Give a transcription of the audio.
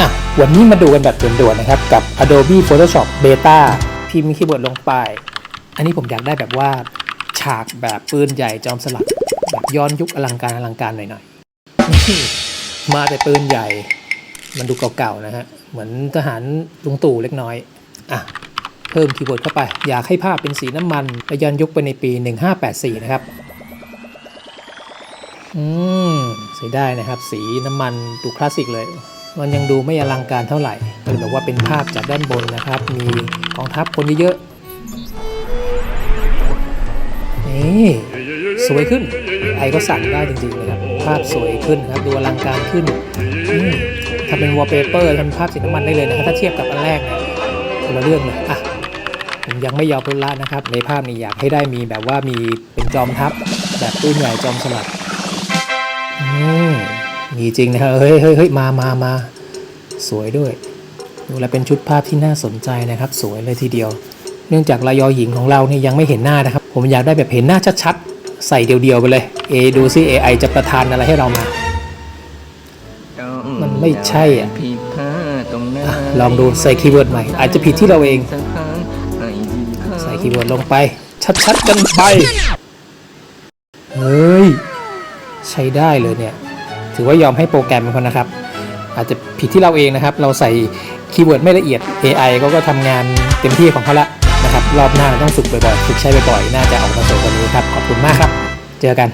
อะวันนี้มาดูกันแบบด่วนๆนะครับ กับ Adobe Photoshop Beta พิมพ์คีย์เวิร์ดลงไป อันนี้ผมอยากได้แบบว่าฉากแบบปืนใหญ่จอมสลัดแบบย้อนยุคอลังการอลังการหน่อยๆนี่มาแต่ปืนใหญ่ มันดูเก่าๆนะฮะ เหมือนทหารลุงตู่เล็กน้อย อะ เพิ่มคีย์เวิร์ดเข้าไป อยากให้ภาพเป็นสีน้ำมันและย้อนยุคไปในปี 1584 นะครับอืมใช้ได้นะครับ สีน้ำมันดูคลาสสิกเลย มันยังดูไม่อลังการเท่าไหร่ก็เลยแบบว่าเป็นภาพจากด้านบนนะครับ มีกองทัพคนเยอะๆนี่สวยขึ้นไอก็สั่งได้จริงๆนะครับภาพสวยขึ้นครับดูอลังการขึ้นถ้าเป็นวอลเปเปอร์ทำภาพสีน้ำมันได้เลยนะครับถ้าเทียบกับอันแรกนะคนละเรื่องเลยอะผมยังไม่ยอมลดละนะครับ ในภาพนี้อยากให้ได้มีแบบว่ามีเป็นจอมทัพแบบปืนใหญ่จอมสลัด มีจริงนะครับเฮ้ยเฮ้ยเฮ้ยมามามาสวยด้วย ดูแลวเป็นชุดภาพที่น่าสนใจนะครับ สวยเลยทีเดียว เนื่องจากรายอหญิงของเราเนี่ยยังไม่เห็นหน้านะครับ ผมอยากได้แบบเห็นหน้าชัดๆ ใส่เดียวๆไปเลย เอดูซิ AI จะประทานอะไรให้เรามา มันไม่ใช่อะผิดพลาดตรงนั้นอะลองดูใส่คีย์เวิร์ดใหม่ อาจจะผิดที่เราเองสักครั้งให้ดีเข้าใส่คีย์เวิร์ดลงไป ชัดๆกันไป เฮ้ย ใช้ได้เลยเนี่ย ถือว่ายอมให้โปรแกรมมันนะครับ อาจจะผิดที่เราเองนะครับ เราใส่คีย์เวิร์ดไม่ละเอียด AI ก็ก็ทำงานเต็มที่ของเขาละนะครับ รอบหน้าต้องฝึกบ่อยๆ ฝึกใช้บ่อยๆ น่าจะออกมาสวยกว่านี้ครับ ขอบคุณมากครับ เจอกัน